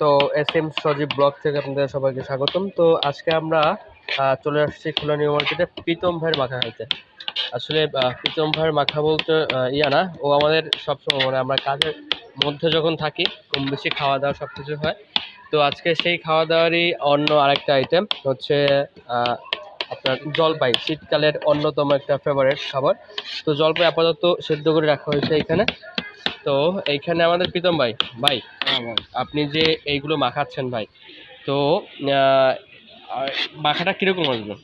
তো S M সজীব blog থেকে আপনাদের সবাইকে স্বাগতম। তো আজকে আমরা চলে আসছি খুলনা নিউ মার্কেটে প্রীতম ভাইয়ের মাখা খাইতে। আসলে প্রীতম ভাইয়ের মাখা বলতে ইয়া না, ও আমাদের সবসময় মানে আমরা কাজের মধ্যে যখন থাকি, কম বেশি খাওয়া দাওয়া সব কিছু হয়। তো আজকে সেই খাওয়া দাওয়ারই অন্য আরেকটা আইটেম হচ্ছে আপনার জলপাই, শীতকালের অন্যতম একটা ফেভারিট খাবার। তো জলপাই আপাতত সেদ্ধ করে রাখা হয়েছে এখানে। তো এইখানে আমাদের প্রীতম ভাই। ভাই হ্যাঁ ভাই। আপনি যে এইগুলো মাখাচ্ছেন ভাই তো মাখাটা কীরকম আসবে?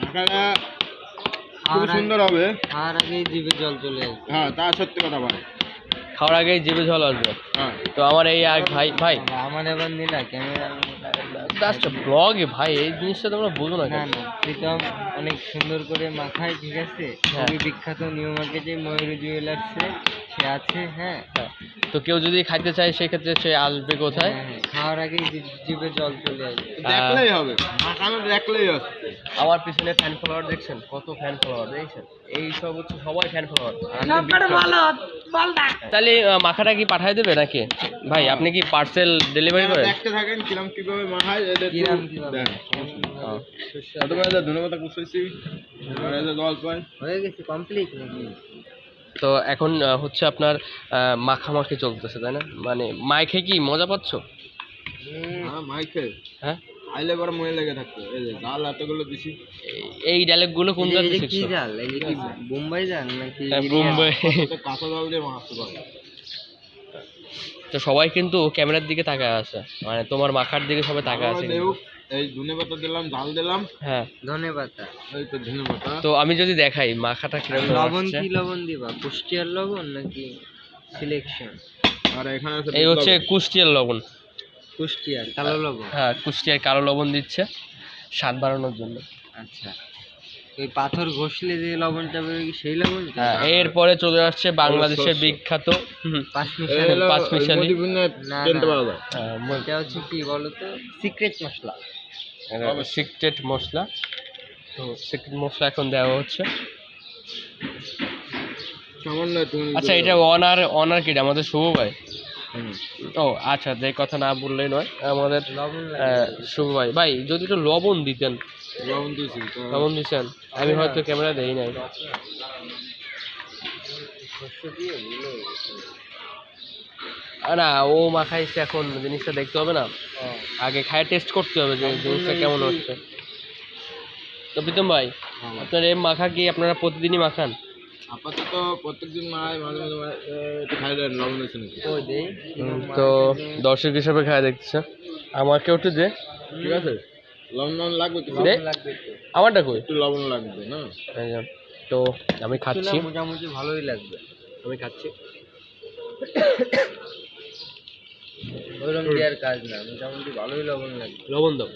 মাখাটা খুব সুন্দর হবে। খাওয়ার আগেই জিভে জল চলে আসবে। হ্যাঁ তা সত্যি কথা ভাই। খাওয়ার আগেই জিভে জল আসবে? হ্যাঁ। তো আমার এই আর ভাই ভাই আমার এবার নিলা ক্যামেরা জাস্ট ব্লগে ভাই এই জিনিসটা তোমরা বুঝো না না প্রীতম অনেক সুন্দর করে মাখায় ঠিক আছে? হ্যাঁ। খুবই বিখ্যাত নিউ মার্কেটে ময়ূরী জুয়েলার্সে সে আছে হ্যাঁ। তো কেউ যদি খাইতে চায় সেক্ষেত্রে সে আসবে কোথায়? হ্যাঁ, হ্যাঁ। খাওয়ার আগেই জি- জিভে জল চলে আসবে। দেখলেই হবে। মাখানো দেখলেই হচ্ছে আমার পিছনে ফ্যান ফলোয়ার দেখছেন? কত ফ্যান ফলোয়ার দেখছেন? এই সব হচ্ছে সবাই ফ্যান ফলোয়ার তাহলে মাখাটা কি পাঠায় দেবে নাকি? ভাই আপনি কি পার্সেল ডেলিভারি করেন? দেখতে থাকেন কিরম কীভাবে মাখায় এদের কিরম কীভাবে? ধন্যবাদ এদের জল পাই হয়ে গেছে কমপ্লিট নাকি? তো এখন হচ্ছে আপনার আহ, মাখামাখি চলতেছে তাই না? মানে মাইখে কি মজা পাচ্ছ? হ্যাঁ মাইকে হ্যাঁ? আইলে মনে লেগে থাকতো। এই যে জাল এতগুলো দিছি। এই- কোন কি জাল? এই কি বোম্বাই জাল নাকি হ্যাঁ, বোম্বাই। কাঁচা জল দিয়ে তো সবাই কিন্তু ক্যামেরার দিকে তাকায় আছে। মানে তোমার মাখার দিকে সবাই তাকায় আছে এই ধনে পাতা দিলাম জাল দিলাম। হ্যাঁ। ধনে পাতা। এই তো ধনে পাতা। তো আমি যদি দেখাই মাখাটা কীরকম লবণ কি লবণ দিবা? কুষ্টিয়ার লবণ নাকি সিলেকশন? আর এখানে আছে এই হচ্ছে কুষ্টিয়ার লবণ। কুষ্টিয়ার কালো লবণ? হ্যাঁ কুষ্টিয়ার কালো লবণ দিচ্ছে স্বাদ বাড়ানোর জন্য। আচ্ছা। ওই পাথর ঘষলে যে লবণটা বেরোয় সেই লবণ? হ্যাঁ এরপরে চলে আসছে বাংলাদেশের বিখ্যাত পাঁচ মিশালি। হ্যাঁ, এটা হচ্ছে কি বলতো? সিক্রেট মশলা। সিক্রেট মশলা। তো সিক্রেট মশলা এখন দেওয়া হচ্ছে। আচ্ছা এটা অনার অনার কি আমাদের শুভ ভাই। ও আচ্ছা যে কথা না বললেই নয় আমাদের লবণ আহ, শুভ ভাই। ভাই যদি একটু লবণ দিতেন দিয়েছি দিচ্ছেন আমি হয়তো ক্যামেরা দেই নাই। না ও মাখাইছে এখন জিনিসটা দেখতে হবে না। আগে খায় টেস্ট করতে হবে যে জিনিসটা কেমন হচ্ছে। তো প্রীতম ভাই আপনার এই মাখা কি আপনারা প্রতিদিনই মাখান? আপাতত প্রত্যেকদিন মায় মাঝে মাঝে তো দর্শক হিসেবে খায় দেখতেছে আমাকে একটু দে। ঠিক আছে? লবণ লাগবে দে। লাগবে আমারটা কই? একটু লবণ লাগবে না? তো আমি খাচ্ছি। আসলে মোটামুটি ভালোই লাগবে। আমি খাচ্ছি। ওইরকম দেওয়ার কাজ না মোটামুটি ভালোই লবণ লাগবে। লবণ দাও।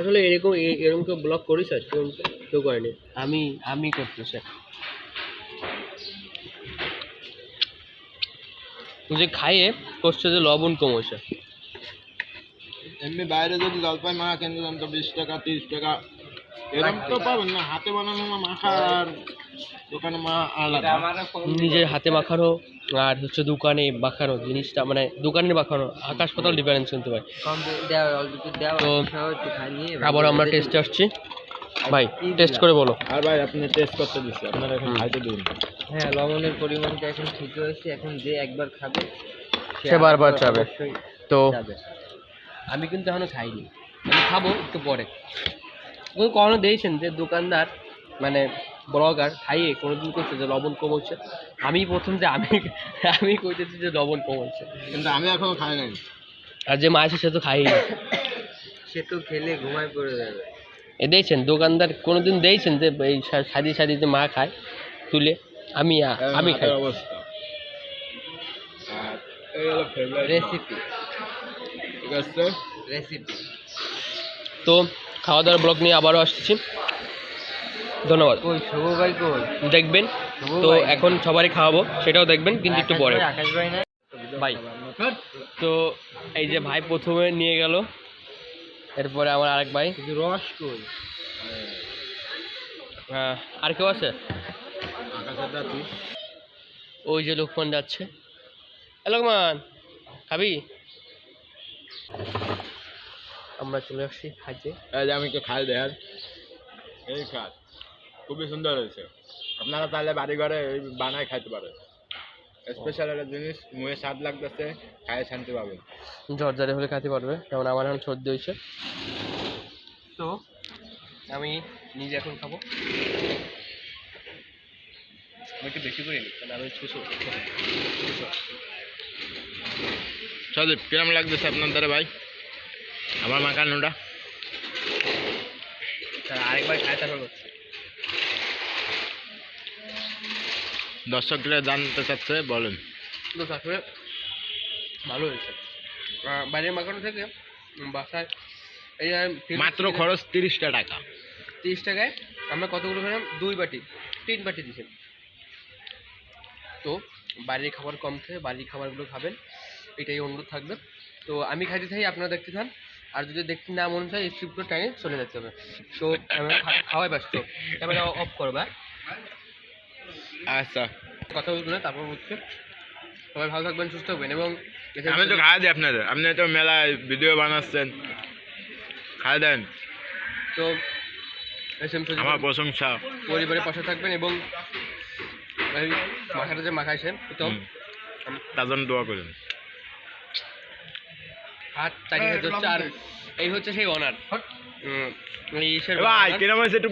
আসলে এরকম এরকম কেউ ব্লগ করিস আর কেউ কেউ করেনি? আমি আমি করতেছি যে খাইয়ে করছে যে লবণ কম হয়েছে এমনি বাইরে যদি জলপাই মাখা কিনতে যান তো বিশ টাকা তিরিশ টাকা এরকম তো পাবেন না। হাতে বানানো মাখা আর দোকানে মা আলাদা। নিজের হাতে মাখানো আর হচ্ছে দোকানে মাখানো জিনিসটা মানে দোকানে মাখানো আকাশ পাতাল ডিফারেন্স শুনতে পাই। তো আবার আমরা টেস্টে আসছি। ভাই টেস্ট করে বলো। আর ভাই আপনি টেস্ট করতে দিচ্ছি। আপনার এখন খাইতে দিন। হ্যাঁ লবণের পরিমাণটা এখন ঠিক হয়েছে। এখন যে একবার খাবে সে বারবার চাবে। তো আমি কিন্তু এখনও খাইনি। আমি খাব একটু পরে। কোনো কখনো দিয়েছেন যে দোকানদার মানে ব্লগার খাইয়ে কোনোদিন করছে যে লবণ কম হচ্ছে আমি প্রথম যে আমি আমি কইতেছি যে লবণ কম হচ্ছে কিন্তু আমি এখনও খাই নাই। আর যে মা আছে সে তো খাইনি। সে তো খেলে ঘুমায় পড়ে যাবে। এ দিয়েছেন দোকানদার কোনোদিন দিয়েছেন যে এই সাদি সাদি যে মা খায় তুলে? আমি আমি খাই। অবস্থা। রেসিপি ঠিক আছে। রেসিপি তো খাওয়া দাওয়ার ব্লগ নিয়ে আবারও আসছি। ধন্যবাদ। দেখবেন। তো এখন সবারই খাওয়াবো সেটাও দেখবেন কিন্তু একটু পরে। ভাই, তো এই যে ভাই প্রথমে নিয়ে গেল। এরপরে আমার আরেক ভাই। রস কই? আহ, আর কেউ আছে? ওই যে লোকমান যাচ্ছে। লোকমান খাবি? আমরা চলে আসছি খাইতে আমি একটু খাই দেখার এই খাট খুবই সুন্দর হয়েছে। আপনারা তাহলে বাড়ি ঘরে বানায় খাইতে পারেন। স্পেশাল একটা জিনিস মুয়ে স্বাদ লাগতেছে খায় শান্তি পাবেন। জ্বরে হলে খাইতে পারবে যেমন আমার এখন সর্দি হয়েছে। তো আমি নিজে এখন খাব। আমি একটু বেশি করে নিই কারণ আমি ছুসো সদীপ কিরম লাগতেছে আপনার দ্বারা ভাই? আমার মাখানোটা আরেকবার খাই তারপর। দর্শকরা জানতে চাচ্ছে বলেন। তো আসলে ভালো হয়েছে। বাইরের মাখানো থেকে বাসায় এই মাত্র খরচ তিরিশটা টাকা। তিরিশ টাকায় আমরা কতগুলো খেলাম? দুই বাটি তিন বাটি দিয়েছি। তো বাড়ির খাবার কম খেয়ে বাড়ির খাবারগুলো খাবেন। এটাই অনুরোধ থাকবে। তো আমি খাইতে থাকি আপনারা দেখতে থান। আর যদি দেখতে না মনে চায় স্ক্রিপ্টগুলো টাইমে চলে যেতে হবে। খা- খাওয়াই ব্যস্ত। ক্যামেরা অফ করবা আচ্ছা। কথা বলব না তারপর হচ্ছে। সবাই ভালো থাকবেন সুস্থ থাকবেন এবং আমি তো খাওয়া দিই আপনাদের। আপনি তো মেলায় ভিডিও বানাচ্ছেন। খাওয়া দেন। তো আমার প্রশংসা। পরিবারের পাশে থাকবেন এবং মাখাটা যে মাখাইছেন তো। তার জন্য দোয়া করেন। হাত চারি হাজার চার এই হচ্ছে সেই অনার এই ইসের ভাই কিরম হয়েছে একটু